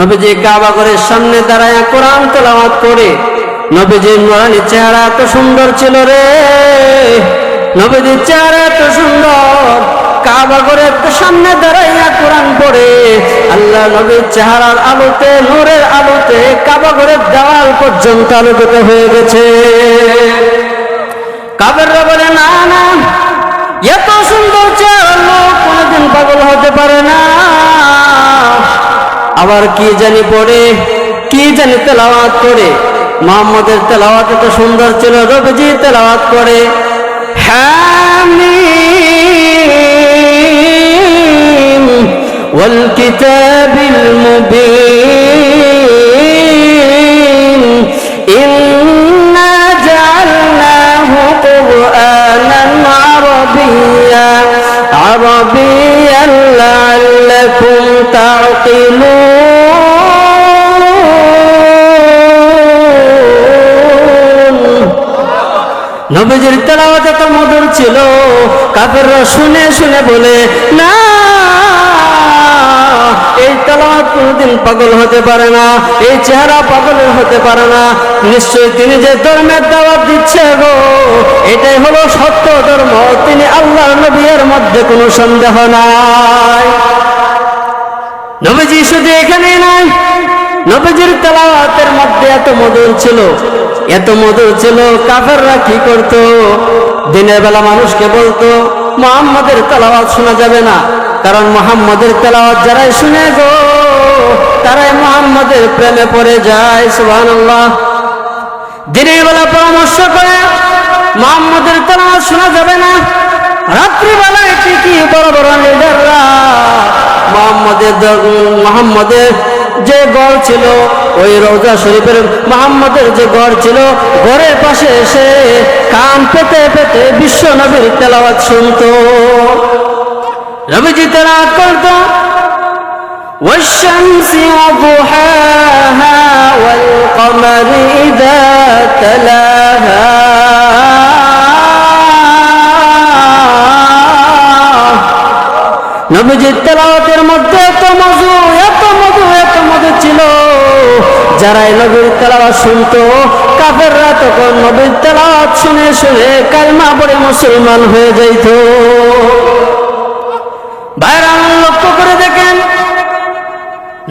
নবীজি কাবা করে সামনে দাঁড়ায় কোরআন তেলাওয়াত করে। নবীজির নুরানি চেহারা এত সুন্দর ছিল রে। নবীজির চেহারা এত সুন্দর। কাবা করে সামনে দাঁড়াইয়া কোরআন পড়ে। আল্লাহ নবীর চেহারার আলোতে, নূরের আলোতে কাবা ঘরের দেওয়াল পর্যন্ত আলোকিত হয়ে গেছে। কাবেররা বলে, না না, এত সুন্দর চেহারা লোক কোনোদিন পাগল হতে পারে না। আবার কি জানি পড়ে? কি জানি তেলাওয়াত করে? মোহাম্মদের তেলাওয়াত এত সুন্দর ছিল, রবিজি তেলাওয়াত করে। হ্যাঁ ওয়াল কিতাবিল নবীজির তেলাওয়াত এত মধুর ছিল, কাফেররা শুনে শুনে বলে, না, এই তেলাওয়াত কোনোদিন পাগল হতে পারে না, এই চেহারা পাগলের হতে পারে না। নিশ্চয়ই তিনি যে ধর্মের দাওয়াত দিচ্ছে গো, এটাই হলো সত্য ধর্ম। তিনি আল্লাহ নবীর মধ্যে কোনো সন্দেহ নাই। নবীজি শুধু এখানেই নাই, নবীজির তেলাওয়াতের মধ্যে এত মধুর ছিল। এত মধুর ছিল, কাফেররা কি করত? দিনের বেলা মানুষকে বলতো, মোহাম্মদের তেলাওয়াত শোনা যাবে না। কারণ মোহাম্মদের তেলাওয়াত যারাই শুনে গো, তারাই মোহাম্মদের প্রেমে পড়ে যায়, সুবহানাল্লাহ। দিনের বেলা পরামর্শ করে, মোহাম্মদের তেলাওয়াত শোনা যাবে না। রাত্রিবেলায় ঠিকই বড় বড় লিডাররা মোহাম্মদের মোহাম্মদের যে গড় ছিল ওই রোজা শরীফের মোহাম্মদের যে গড় ছিল ঘরের পাশে এসে কান পেতে পেতে বিশ্ব নবীর তেলাওয়াত শুনতো রবিজি তেলাওয়াত করতো والشمس وضحاها والقمر إذا تلاها নবীজির তেলাওয়াতের মধ্যে যারা নবীর তেলাওয়াত শুনতো, কাফেররা তখন নবীর তেলাওয়াত শুনে শুনে কালমা পড়ে মুসলমান হয়ে যাইত। বাইরে লক্ষ্য করে দেখেন,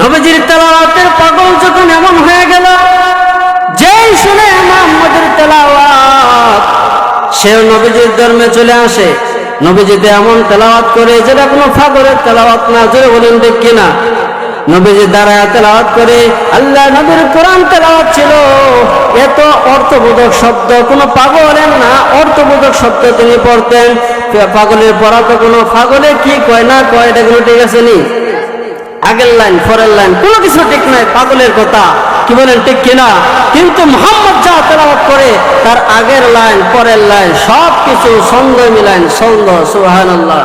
নবীজির তেলাওয়াতের পাগল যখন এমন হয়ে গেল, যেই শুনে মোহাম্মদের তেলাওয়াত, সেও নবীজির ধর্মে চলে আসে। নবীজিতে এমন তেলাওয়াত করে, যেটা কোনো ফাগরের তেলাওয়াত না, জোরে বলেন ঠিক কিনা? নবীজি দাঁড়ায় তেলাওয়াত করে, আল্লাহ নবীর কোরআন তেলাওয়াত ছিল। এত অর্থবোধক শব্দ, কোনো পাগলের না, অর্থবোধক শব্দ তিনি পড়তেন। পাগলের পড়া তো কোনো পাগলে কি কয় না কয়, এটা কোনো ঠিক আছে নি? আগের লাইন, পরের লাইন, কোনো কিছু ঠিক নাই, পাগলের কথা। কি বলেন, ঠিক কিনা? কিন্তু মোহাম্মদ যা তেলাওয়াত করে, তার আগের লাইন, পরের লাইন সব কিছু ছন্দ মিলাইন ছন্দ সুহান আল্লাহ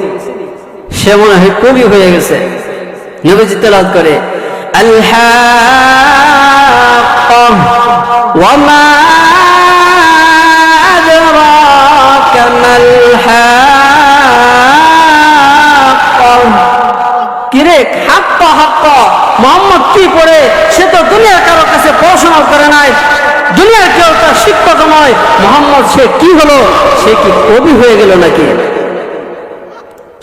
সে মনে হয় কবি হয়ে গেছে। নবীজি তেলাওয়াত করে কিরে, হাক্কা হাক্কা, মোহাম্মদ কি করে সে তো দুনিয়ার কারও কাছে পড়াশোনা করে নাই। দুনিয়ার কেউ তার শিক্ষক নয়। মোহাম্মদ, সে কি হলো? সে কি কবি হয়ে গেল নাকি?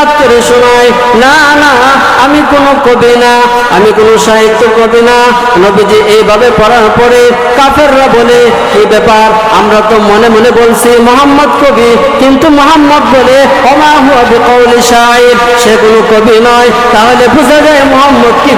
তেলাওয়াত করে শোনায়, না না, আমি কোনো কবি না, আমি কোনো সাহিত্য কবি না। নবীজি এইভাবে পড়ার পরে কাফেররা বলে এই ব্যাপার? আমরা তো মনে মনে বলছি মোহাম্মদ কবি, কিন্তু মোহাম্মদ বলে অমা হুয়া কৌলি সাহেব সে কোনো কবি নয়। তাহলে বোঝা যায় মোহাম্মদ কি